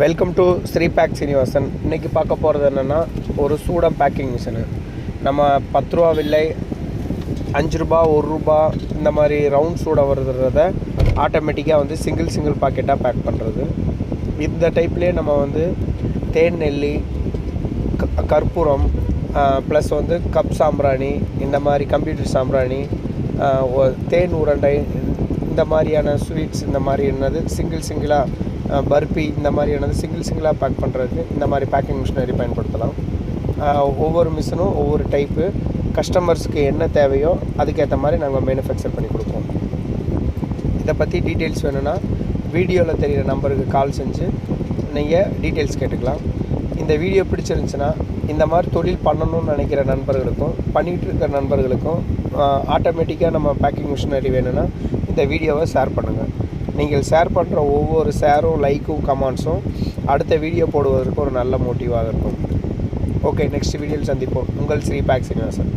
Welcome to Sri பேக் சீனிவாசன் இன்றைக்கி பார்க்க போகிறது என்னென்னா ஒரு சூடம் பேக்கிங் மிஷினு நம்ம பத்து ரூபா வில்லை அஞ்சு ரூபா ஒரு ரூபா இந்த மாதிரி ரவுண்ட் சூடம் வருதுறத ஆட்டோமேட்டிக்காக வந்து சிங்கிள் சிங்கிள் பாக்கெட்டாக பேக் பண்ணுறது இந்த டைப்லேயே நம்ம வந்து தேன் நெல்லி க- கற்பூரம் ப்ளஸ் வந்து கப் சாம்பிராணி இந்த மாதிரி கம்ப்யூட்டர் சாம்பிராணி தேன் உருண்டை இந்த மாதிரியான ஸ்வீட்ஸ் இந்த மாதிரி என்னது சிங்கிள் சிங்கிளாக பர்பி இந்த மாதிரியானது சிங்கிள் சிங்கிளாக பேக் பண்ணுறதுக்கு இந்த மாதிரி பேக்கிங் மிஷினரி பயன்படுத்தலாம். ஒவ்வொரு மிஷினும் ஒவ்வொரு டைப்பு கஸ்டமர்ஸுக்கு என்ன தேவையோ அதுக்கேற்ற மாதிரி நாங்கள் மேனுஃபேக்சர் பண்ணி கொடுப்போம். இதை பற்றி டீட்டெயில்ஸ் வேணும்னா வீடியோவில் தெரிகிற நம்பருக்கு கால் செஞ்சு நீங்கள் டீட்டெயில்ஸ் கேட்டுக்கலாம். இந்த வீடியோ பிடிச்சிருந்துச்சுன்னா இந்த மாதிரி தொழில் பண்ணணும்னு நினைக்கிற நண்பர்களுக்கும் பண்ணிகிட்டு இருக்கிற நண்பர்களுக்கும் ஆட்டோமேட்டிக்காக நம்ம பேக்கிங் மிஷினரி வேணும்னா இந்த வீடியோவை ஷேர் பண்ணுங்கள் நீங்கள் ஷேர் பண்ணுற ஒவ்வொரு ஷேரும் லைக்கும் கமெண்ட்ஸும் அடுத்த வீடியோ போடுவதற்கு ஒரு நல்ல மோட்டிவாக இருக்கும். ஓகே நெக்ஸ்ட் வீடியோவில் சந்திப்போம். உங்கள் ஸ்ரீ பேக் சீனிவாசன்.